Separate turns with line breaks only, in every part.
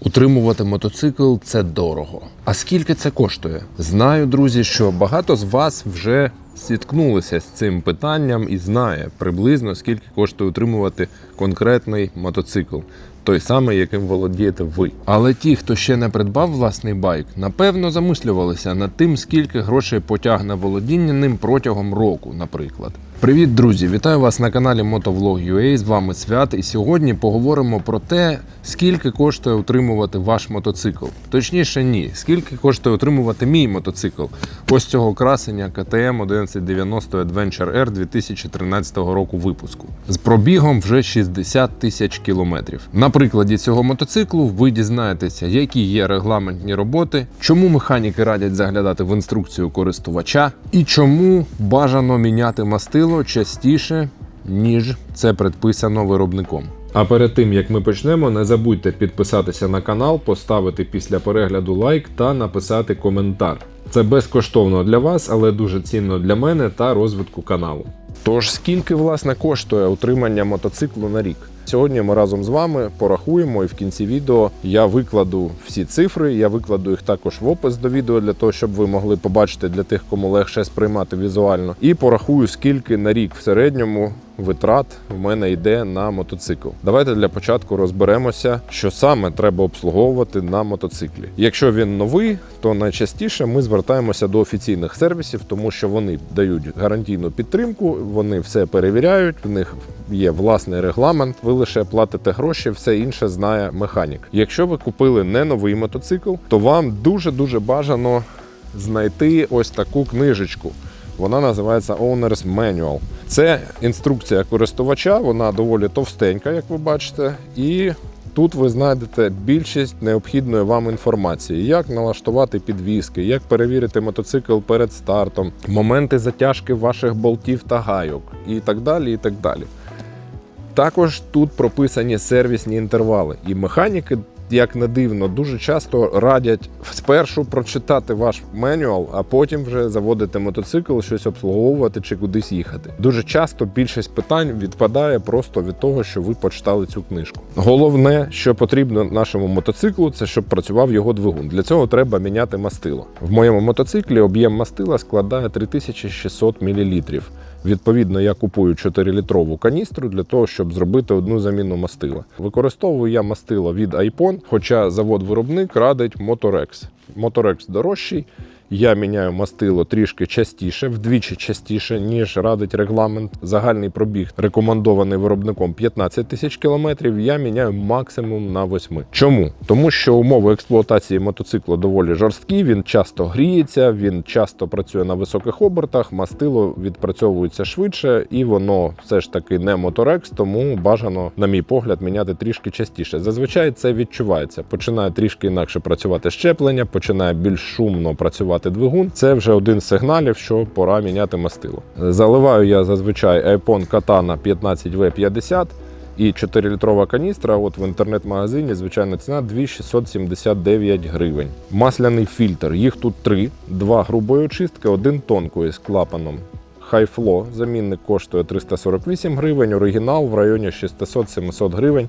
Утримувати мотоцикл це дорого. А скільки це коштує? Знаю, друзі, що багато з вас вже зіткнулися з цим питанням і знає приблизно скільки коштує утримувати конкретний мотоцикл. Той самий, яким володієте ви. Але ті, хто ще не придбав власний байк, напевно замислювалися над тим, скільки грошей потягне володіння ним протягом року, наприклад. Привіт, друзі! Вітаю вас на каналі Motovlog.ua, З вами Свят. І сьогодні поговоримо про те, скільки коштує утримувати ваш мотоцикл. Точніше, ні, скільки коштує утримувати мій мотоцикл. Ось цього красення KTM 1190 Adventure R 2013 року випуску з пробігом вже 60 тисяч кілометрів. На прикладі цього мотоциклу ви дізнаєтеся, які є регламентні роботи, чому механіки радять заглядати в інструкцію користувача і чому бажано міняти мастило частіше, ніж це предписано виробником. А перед тим як ми почнемо, не забудьте підписатися на канал, поставити після перегляду лайк та написати коментар. Це безкоштовно для вас, але дуже цінно для мене та розвитку каналу. Тож скільки власне коштує утримання мотоциклу на рік? Сьогодні ми разом з вами порахуємо, і в кінці відео я викладу всі цифри. Я викладу їх також в опис до відео для того, щоб ви могли побачити для тих, кому легше сприймати візуально. І порахую, скільки на рік в середньому витрат в мене йде на мотоцикл. Давайте для початку розберемося, що саме треба обслуговувати на мотоциклі. Якщо він новий, то найчастіше ми звертаємося до офіційних сервісів, тому що вони дають гарантійну підтримку, вони все перевіряють. В них є власний регламент. Ви лише платите гроші, все інше знає механік. Якщо ви купили не новий мотоцикл, то вам дуже дуже бажано знайти ось таку книжечку. Вона називається Owner's Manual. Це інструкція користувача, вона доволі товстенька, як ви бачите, і тут ви знайдете більшість необхідної вам інформації, як налаштувати підвіски, як перевірити мотоцикл перед стартом, моменти затяжки ваших болтів та гайок і так далі. і так далі. Також тут прописані сервісні інтервали, і механіки, як не дивно, дуже часто радять спершу прочитати ваш менюал, а потім вже заводити мотоцикл, щось обслуговувати чи кудись їхати. Дуже часто більшість питань відпадає просто від того, що ви почитали цю книжку. Головне, що потрібно нашому мотоциклу, це щоб працював його двигун. Для цього треба міняти мастило. В моєму мотоциклі об'єм мастила складає 3600 мл. Відповідно, я купую 4-літрову каністру для того, щоб зробити одну заміну мастила. Використовую я мастила від iPon, хоча завод-виробник радить Motorex. Motorex дорожчий. Я міняю мастило трішки частіше, вдвічі частіше, ніж радить регламент. Загальний пробіг рекомендований виробником 15 тисяч кілометрів. Я міняю максимум на 8. Чому? Тому що умови експлуатації мотоциклу доволі жорсткі. Він часто гріється, він часто працює на високих обертах, мастило відпрацьовується швидше, і воно все ж таки не моторекс, тому бажано, на мій погляд, міняти трішки частіше. Зазвичай це відчувається. Починає трішки інакше працювати щеплення, починає більш шумно працювати двигун. Це вже один з сигналів, що пора міняти мастило. Заливаю я зазвичай iPhone Katana 15V50 і 4-літрова каністра. От в інтернет-магазині звичайна ціна 2679 гривень. Масляний фільтр. Їх тут три: два грубої очистки, один тонкої з клапаном. Хайфло замінник коштує 348 гривень, оригінал в районі 600-700 гривень.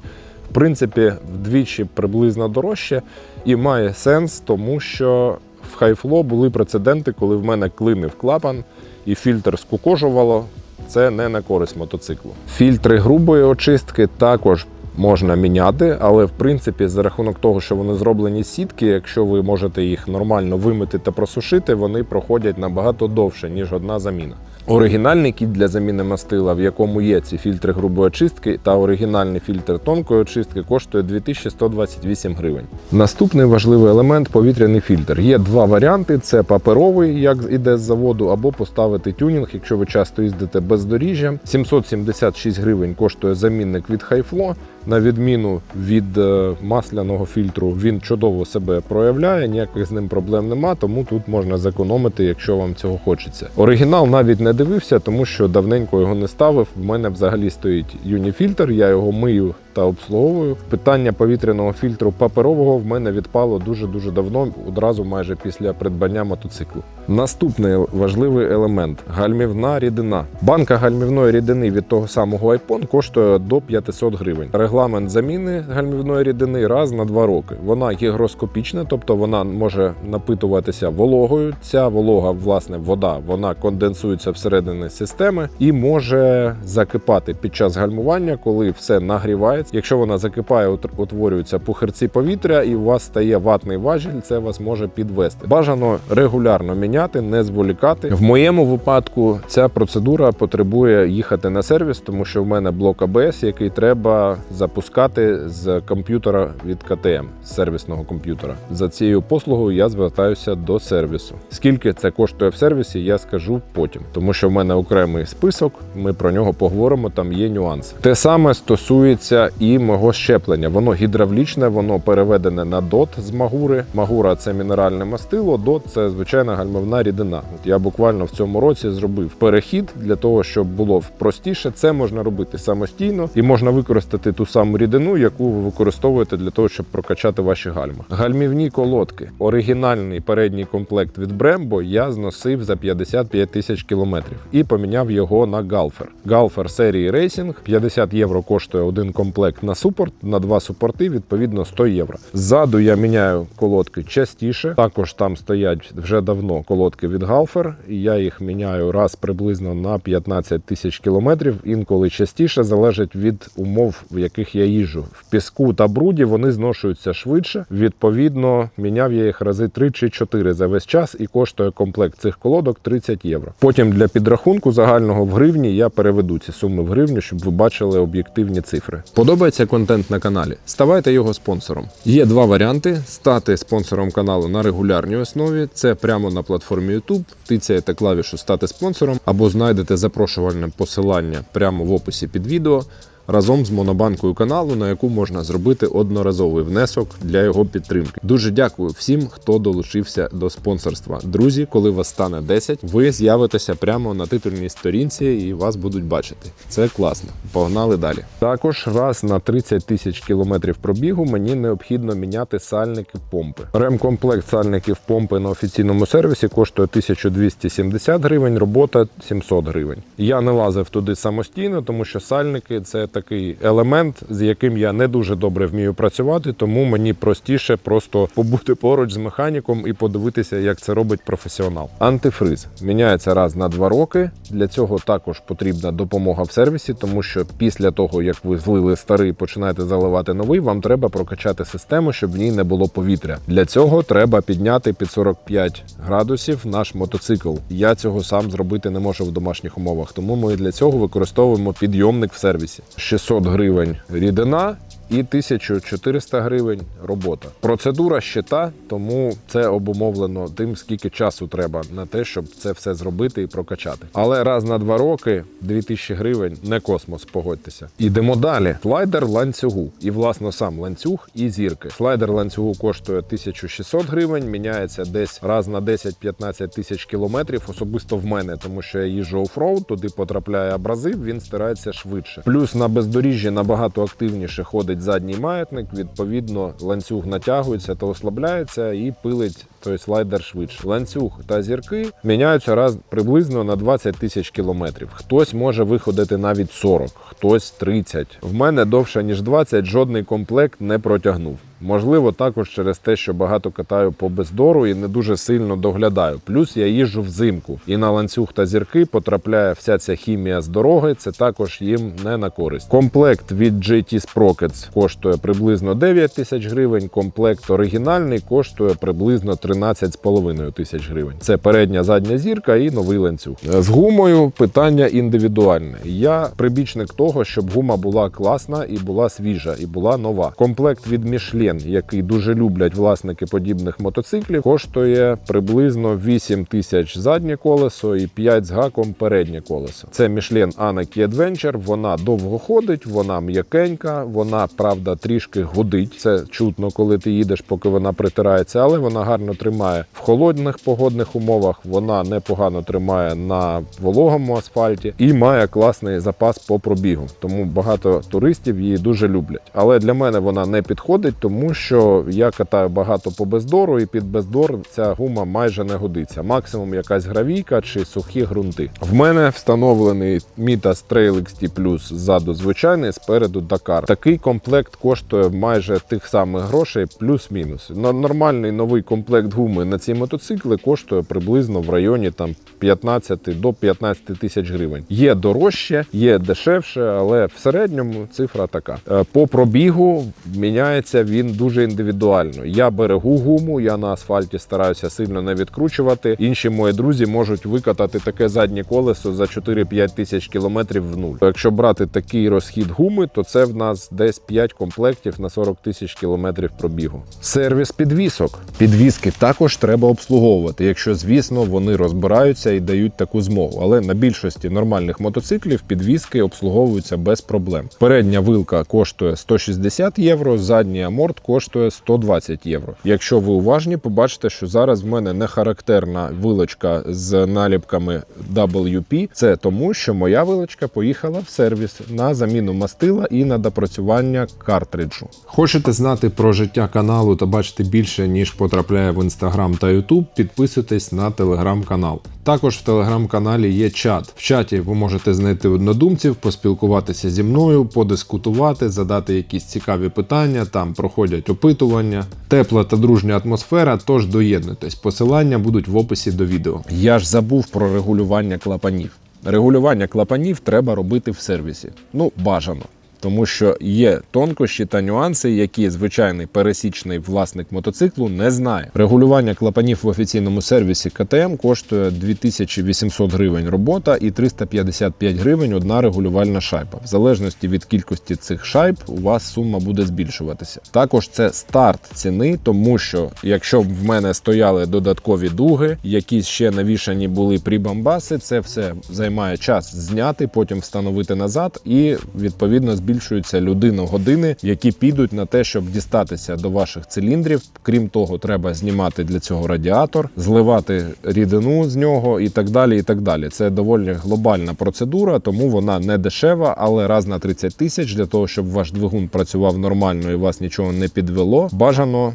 В принципі, вдвічі приблизно дорожче і має сенс, тому що в хайфло були прецеденти, коли в мене клинив клапан і фільтр скукожувало. Це не на користь мотоциклу. Фільтри грубої очистки також можна міняти, але в принципі, за рахунок того, що вони зроблені з сітки, якщо ви можете їх нормально вимити та просушити, вони проходять набагато довше, ніж одна заміна. Оригінальний кіт для заміни мастила, в якому є ці фільтри грубої очистки, та оригінальний фільтр тонкої очистки коштує 2128 гривень. Наступний важливий елемент повітряний фільтр. Є два варіанти: це паперовий, як іде з заводу, або поставити тюнінг, якщо ви часто їздите бездоріжжям. 776 гривень коштує замінник від Хайфло. На відміну від е, масляного фільтру, він чудово себе проявляє, ніяких з ним проблем нема, тому тут можна зекономити, якщо вам цього хочеться. Оригінал навіть не дивився, тому що давненько його не ставив. В мене взагалі стоїть юніфільтр, я його мию та обслуговую. Питання повітряного фільтру паперового в мене відпало дуже дуже давно, одразу майже після придбання мотоциклу. Наступний важливий елемент гальмівна рідина. Банка гальмівної рідини від того самого iPhone коштує до 500 гривень. Регламент заміни гальмівної рідини раз на два роки. Вона гігроскопічна, тобто вона може напитуватися вологою. Ця волога, власне, вода, вона конденсується всередині системи і може закипати під час гальмування, коли все нагрівається. Якщо вона закипає, ут- утворюються пухирці повітря, і у вас стає ватний важіль, це вас може підвести. Бажано регулярно міняти, не зволікати. В моєму випадку ця процедура потребує їхати на сервіс, тому що в мене блок АБС, який треба запускати з комп'ютера від КТМ, з сервісного комп'ютера. За цією послугою я звертаюся до сервісу. Скільки це коштує в сервісі, я скажу потім, тому що в мене окремий список. Ми про нього поговоримо. Там є нюанси. Те саме стосується і мого щеплення. Воно гідравлічне, воно переведене на дот з магури. Магура це мінеральне мастило, дот це звичайна гальмовна рідина. Я буквально в цьому році зробив перехід для того, щоб було простіше. Це можна робити самостійно і можна використати ту саму рідину, яку ви використовуєте для того, щоб прокачати ваші гальма. Гальмівні колодки. Оригінальний передній комплект від Brembo я зносив за 55 тисяч кілометрів і поміняв його на Галфер. Галфер серії Racing 50 євро коштує один комплект на супорт. На два супорти відповідно 100 євро. Ззаду я міняю колодки частіше. Також там стоять вже давно колодки від Галфер. І я їх міняю раз приблизно на 15 тисяч кілометрів. Інколи частіше залежить від умов, в яких я їжджу. В піску та бруді вони зношуються швидше. Відповідно, міняв я їх рази 3 чи 4 за весь час і коштує комплект цих колодок 30 євро. Потім для підрахунку загального в гривні я переведу ці суми в гривню, щоб ви бачили об'єктивні цифри. Подобається контент на каналі? Ставайте його спонсором. Є два варіанти: стати спонсором каналу на регулярній основі. Це прямо на платформі YouTube. Тицяєте клавішу Стати спонсором або знайдете запрошувальне посилання прямо в описі під відео. Разом з монобанкою каналу, на яку можна зробити одноразовий внесок для його підтримки. Дуже дякую всім, хто долучився до спонсорства. Друзі, коли вас стане 10, ви з'явитеся прямо на титульній сторінці і вас будуть бачити. Це класно. Погнали далі. Також раз на 30 тисяч кілометрів пробігу мені необхідно міняти сальники помпи. Ремкомплект сальників помпи на офіційному сервісі коштує 1270 гривень, робота 700 гривень. Я не лазив туди самостійно, тому що сальники це такий елемент, з яким я не дуже добре вмію працювати, тому мені простіше просто побути поруч з механіком і подивитися, як це робить професіонал. Антифриз міняється раз на два роки. Для цього також потрібна допомога в сервісі, тому що після того, як ви злили старий, починаєте заливати новий, вам треба прокачати систему, щоб в ній не було повітря. Для цього треба підняти під 45 градусів наш мотоцикл. Я цього сам зробити не можу в домашніх умовах, тому ми для цього використовуємо підйомник в сервісі. 600 гривень рідина і 1400 гривень робота. Процедура щита, тому це обумовлено тим, скільки часу треба на те, щоб це все зробити і прокачати. Але раз на два роки 2000 гривень не космос, погодьтеся. Ідемо далі. Слайдер ланцюгу. І власно сам ланцюг і зірки. Слайдер ланцюгу коштує 1600 гривень, міняється десь раз на 10-15 тисяч кілометрів. Особисто в мене, тому що я їжджу офроуд, туди потрапляє абразив, він стирається швидше. Плюс на бездоріжжі набагато активніше ходить задній маятник. Відповідно, ланцюг натягується та ослабляється і пилить той слайдер швидше. Ланцюг та зірки міняються раз приблизно на 20 тисяч кілометрів. Хтось може виходити навіть 40, хтось 30. В мене довше ніж 20 жодний комплект не протягнув. Можливо, також через те, що багато катаю по бездору і не дуже сильно доглядаю. Плюс я їжджу взимку, і на ланцюг та зірки потрапляє вся ця хімія з дороги. Це також їм не на користь. Комплект від JT Sprockets коштує приблизно 9 тисяч гривень. Комплект оригінальний коштує приблизно 13,5 тисяч гривень. Це передня задня зірка і новий ланцюг. З гумою питання індивідуальне. Я прибічник того, щоб гума була класна і була свіжа, і була нова. Комплект від Michelin Мішлен, який дуже люблять власники подібних мотоциклів, коштує приблизно 8 тисяч заднє колесо і 5 з гаком переднє колесо. Це Мішлен Anarchy Adventure. Вона довго ходить, вона м'якенька, вона правда трішки гудить. Це чутно, коли ти їдеш, поки вона притирається, але вона гарно тримає в холодних погодних умовах. Вона непогано тримає на вологому асфальті і має класний запас по пробігу. Тому багато туристів її дуже люблять. Але для мене вона не підходить, тому що я катаю багато по бездору, і під бездор ця гума майже не годиться. Максимум якась гравійка чи сухі ґрунти. В мене встановлений Mitas Trail XT Plus ззаду звичайний, спереду Dakar. Такий комплект коштує майже тих самих грошей, плюс-мінус. Нормальний новий комплект гуми на ці мотоцикли коштує приблизно в районі там 15 до 15 тисяч гривень. Є дорожче, є дешевше, але в середньому цифра така. Е, По пробігу міняється він дуже індивідуально. Я берегу гуму, я на асфальті стараюся сильно не відкручувати. Інші мої друзі можуть викатати таке заднє колесо за 4-5 тисяч кілометрів в нуль. Якщо брати такий розхід гуми, то це в нас десь 5 комплектів на 40 тисяч кілометрів пробігу. Сервіс підвісок. Підвіски також треба обслуговувати, якщо, звісно, вони розбираються і дають таку змогу. Але на більшості нормальних мотоциклів підвіски обслуговуються без проблем. Передня вилка коштує 160 євро, задній аморт коштує 120 євро. Якщо ви уважні, побачите, що зараз в мене не характерна вилочка з наліпками WP. Це тому, що моя вилочка поїхала в сервіс на заміну мастила і на допрацювання картриджу. Хочете знати про життя каналу та бачити більше, ніж потрапляє в інстаграм та ютуб, підписуйтесь на телеграм-канал. Також в телеграм-каналі є чат. В чаті ви можете знайти однодумців, поспілкуватися зі мною, подискутувати, задати якісь цікаві питання. Там проходять опитування. Тепла та дружня атмосфера. Тож доєднуйтесь. Посилання будуть в описі до відео. Я ж забув про регулювання клапанів. Регулювання клапанів треба робити в сервісі. Ну, бажано. Тому що є тонкощі та нюанси, які звичайний пересічний власник мотоциклу не знає. Регулювання клапанів в офіційному сервісі КТМ коштує 2800 гривень робота і 355 гривень одна регулювальна шайба. В залежності від кількості цих шайб у вас сума буде збільшуватися. Також це старт ціни, тому що якщо в мене стояли додаткові дуги, якісь ще навішані були прибамбаси, це все займає час зняти, потім встановити назад, і відповідно збільшуються людину години, які підуть на те, щоб дістатися до ваших циліндрів. Крім того, треба знімати для цього радіатор, зливати рідину з нього і так далі. І так далі. Це доволі глобальна процедура, тому вона не дешева, але раз на 30 тисяч для того, щоб ваш двигун працював нормально і вас нічого не підвело, бажано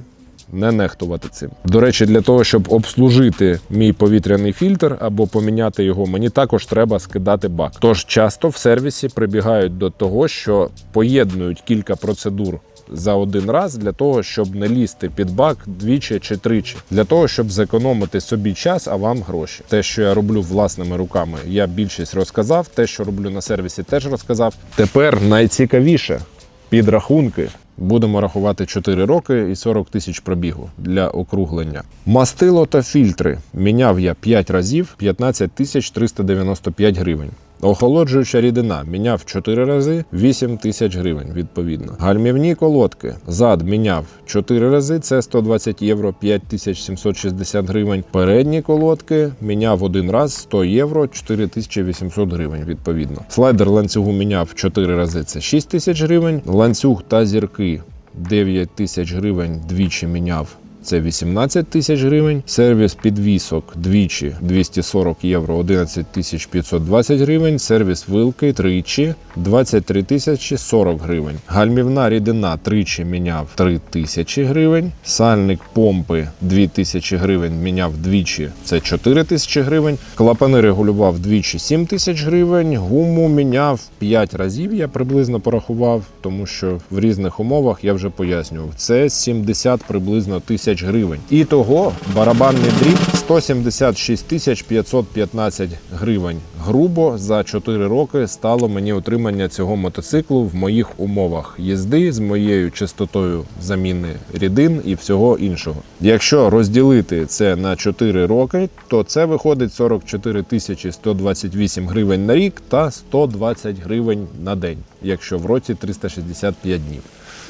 не нехтувати цим. До речі, для того, щоб обслужити мій повітряний фільтр або поміняти його, мені також треба скидати бак. Тож часто в сервісі прибігають до того, що поєднують кілька процедур. За один раз для того, щоб не лізти під бак двічі чи тричі, для того, щоб зекономити собі час, а вам гроші. Те, що я роблю власними руками, я більшість розказав. Те, що роблю на сервісі, теж розказав. Тепер найцікавіше підрахунки. Будемо рахувати 4 роки і 40 тисяч пробігу для округлення. Мастило та фільтри міняв я 5 разів 15 тисяч 395 гривень. Охолоджуюча рідина міняв 4 рази 8 тисяч гривень відповідно. Гальмівні колодки зад міняв 4 рази, це 120 євро 5760 гривень. Передні колодки міняв один раз 100 євро 4800 гривень відповідно. Слайдер ланцюгу міняв 4 рази, це 6 тисяч гривень. Ланцюг та зірки 9 тисяч гривень двічі міняв. Це 18 тисяч гривень. Сервіс підвісок двічі 240 євро, 11 тисяч 520 гривень. Сервіс вилки тричі 23 тисячі 40 гривень. Гальмівна рідина тричі міняв 3 тисячі гривень. Сальник помпи 2 тисячі гривень міняв двічі. Це 4 тисячі гривень. Клапани регулював двічі 7 тисяч гривень. Гуму міняв 5 разів. Я приблизно порахував, тому що в різних умовах я вже пояснював. Це 70 приблизно тисяч гривень. І того барабанний дріб 176 тисяч 515 гривень. Грубо за 4 роки стало мені отримання цього мотоциклу в моїх умовах їзди з моєю частотою заміни рідин і всього іншого. Якщо розділити це на 4 роки, то це виходить 44 тисячі 128 гривень на рік та 120 гривень на день, якщо в році 365 днів.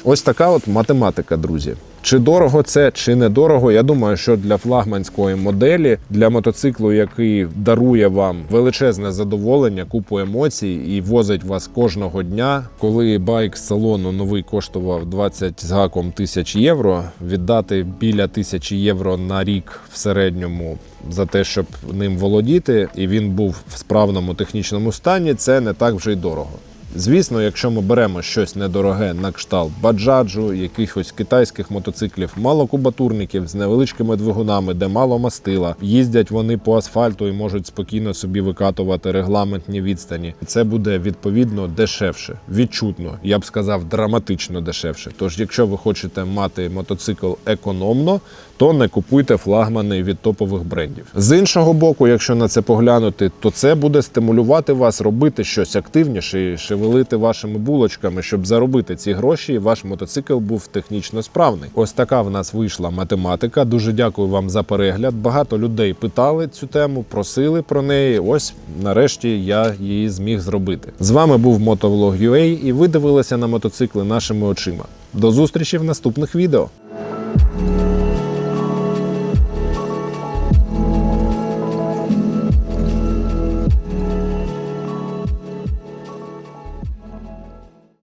Ось така от математика, друзі. Чи дорого це, чи не дорого? Я думаю, що для флагманської моделі, для мотоциклу, який дарує вам величезне задоволення, купу емоцій і возить вас кожного дня. Коли байк з салону новий коштував 20 з гаком тисяч євро, віддати біля тисячі євро на рік в середньому за те, щоб ним володіти, і він був в справному технічному стані, це не так вже й дорого. Звісно, якщо ми беремо щось недороге на кшталт баджаджу, якихось китайських мотоциклів, малокубатурників з невеличкими двигунами, де мало мастила, їздять вони по асфальту і можуть спокійно собі викатувати регламентні відстані. Це буде відповідно дешевше, відчутно, я б сказав, драматично дешевше. Тож, якщо ви хочете мати мотоцикл економно, то не купуйте флагмани від топових брендів. З іншого боку, якщо на це поглянути, то це буде стимулювати вас робити щось активніше і шевелити вашими булочками, щоб заробити ці гроші, і ваш мотоцикл був технічно справний. Ось така в нас вийшла математика. Дуже дякую вам за перегляд. Багато людей питали цю тему, просили про неї. Ось нарешті я її зміг зробити. З вами був Motovlog.ua і ви дивилися на мотоцикли нашими очима. До зустрічі в наступних відео.